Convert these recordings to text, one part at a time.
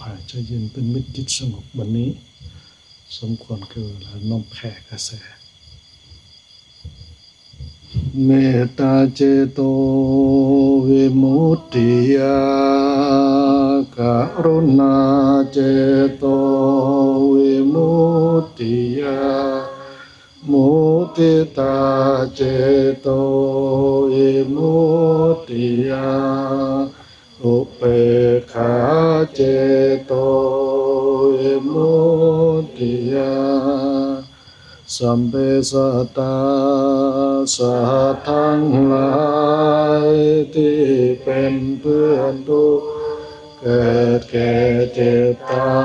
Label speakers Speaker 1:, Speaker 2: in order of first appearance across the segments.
Speaker 1: ผ่าใจเย็นเป็นมิตรจิตสงบวันนี้ สมควรคือเวลาน้อมแผ่กระแสเมตตาเจโตวิมุตติยากรุณาเจโตวิมุตติยามุติตาเจโตวิมุตติยาอุเปขา เจโตวิมุติยาสัมเปสัตตาสัตทั้งหลายที่เป็นเพื่อนทุกเกิดแก่เจ็บตา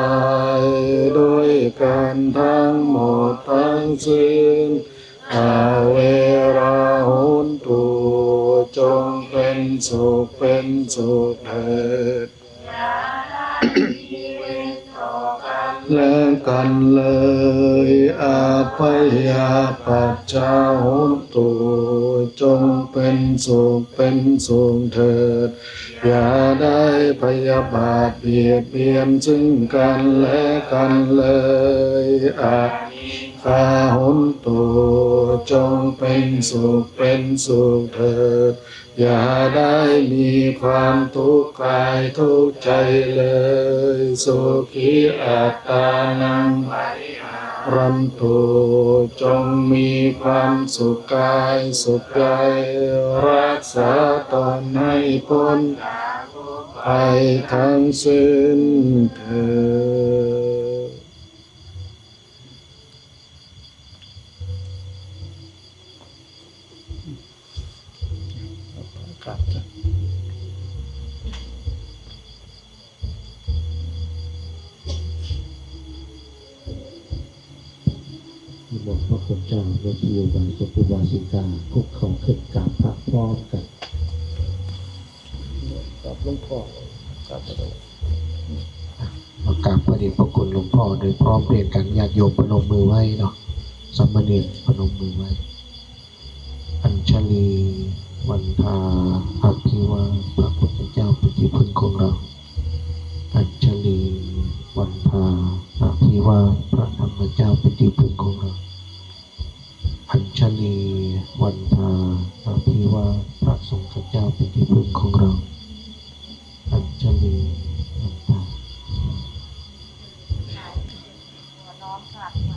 Speaker 1: ยด้วยกันทั้งหมดทั้งสิ้นอาเวราหุนตุจงเป็นสุขเป็นสุขเถิด และกันเลยอาพยาปัจจาหุนตุจงเป็นสุขเป็นสุขเถิด อย่าได้พยาบาทเบียดเบียนซึ่งกันและกันเลยอา คาหุนตุจงเป็นสุขเป็นสุขเถิด อย่าได้มีความทุกข์กายทุกข์ใจเลย สุขีอัตตานังรันตุจงมีความสุขกายสุขใจรักษาตนให้พ้นภัยทั้งสิ้นเถิด ครับจ้ะ
Speaker 2: บอกพระคุณเจ้าโยคีโยบายสุขุบาสิกาคุกเขาขึ้นกราบพระพร้อมกัน
Speaker 1: กับหลวงพ่อกับพระ
Speaker 2: มากราบพระเดชพระคุณหลวงพ่อโดยพร้อมเพรียงกันญาติโยมพนมมือไว้เนาะสมณรพนมมือไว้ อัญชลี วันทาอภิวาพระพุทธเจ้าเป็นที่พึ่งของเรา อัญชลีวันทาอภิวาพระธรรมเจ้าเป็นที่พึ่งของเรา อัญชลีวันทาอภิวาพระสงฆ์เจ้าเป็นที่พึ่งของเรา อัญชลีวันทา
Speaker 3: น้อมกลับมา